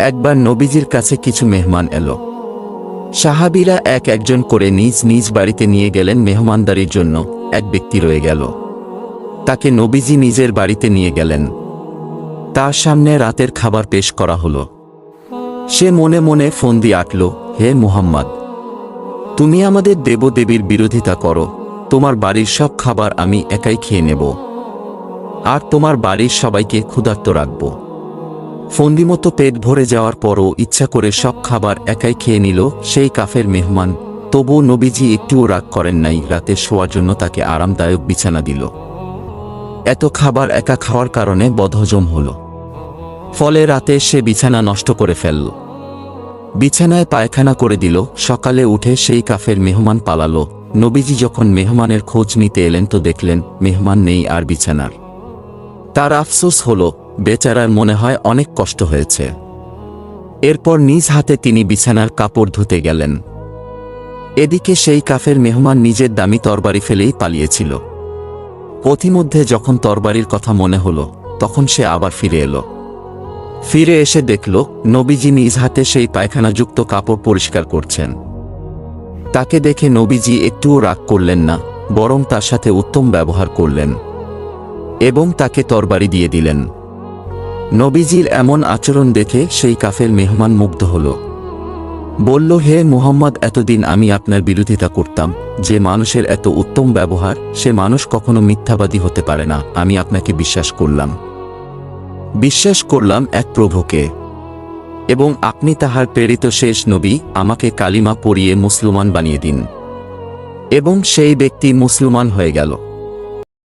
একবার নবীজির কাছে কিছু মেহমান এলো। সাহাবিরা এক একজন করে নিজ নিজ বাড়িতে নিয়ে গেলেন মেহমানদারির জন্য। এক ব্যক্তি রয়ে গেল। তাকে নবীজি নিজের বাড়িতে নিয়ে গেলেন। তার সামনে রাতের খাবার পেশ করা হলো। সে মনে মনে ফোন দিয়ে আটল, হে মুহাম্মদ, তুমি আমাদের দেবদেবীর বিরোধিতা করো। তোমার বাড়ির সব খাবার আমি একাই খেয়ে নেব। আর তোমার বাড়ির সবাইকে ক্ষুধার্ত রাখব। ফন্দিমতো পেট ভরে যাওয়ার পরও ইচ্ছা করে সব খাবার একাই খেয়ে নিল সেই কাফের মেহমান। তবুও নবীজি একটুও রাগ করেন নাই, রাতে শোয়ার জন্য তাকে আরামদায়ক বিছানা দিল। এত খাবার একা খাওয়ার কারণে বদহজম হল। ফলে রাতে সে বিছানা নষ্ট করে ফেলল। বিছানায় পায়খানা করে দিল, সকালে উঠে সেই কাফের মেহমান পালালো। নবীজি যখন মেহমানের খোঁজ নিতে এলেন তো দেখলেন, মেহমান নেই আর বিছানার। তার আফসোস হল বেচারার মনে হয় অনেক কষ্ট হয়েছে। এরপর নিজ হাতে তিনি বিছানার কাপড় ধুতে গেলেন। এদিকে সেই কাফের মেহমান নিজের দামি তরবারি ফেলেই পালিয়েছিল। পথিমধ্যে যখন তরবারির কথা মনে হলো, তখন সে আবার ফিরে এলো। ফিরে এসে দেখল, নবীজি নিজ হাতে সেই পায়খানাযুক্ত কাপড় পরিষ্কার করছেন। তাকে দেখে নবীজি একটুও রাগ করলেন না, বরং তার সাথে উত্তম ব্যবহার করলেন। এবং তাকে তরবারি দিয়ে দিলেন। নবীজির এমন আচরণ দেখে সেই কাফের মেহমান মুগ্ধ হল। বলল, হে মুহাম্মদ, এতদিন আমি আপনার বিরোধিতা করতাম। যে মানুষের এত উত্তম ব্যবহার, সে মানুষ কখনো মিথ্যাবাদী হতে পারে না। আমি আপনাকে বিশ্বাস করলাম। বিশ্বাস করলাম এক প্রভুকে। এবং আপনি তাহার প্রেরিত শেষ নবী, আমাকে কালিমা পরিয়ে মুসলমান বানিয়ে দিন। এবং সেই ব্যক্তি মুসলমান হয়ে গেল।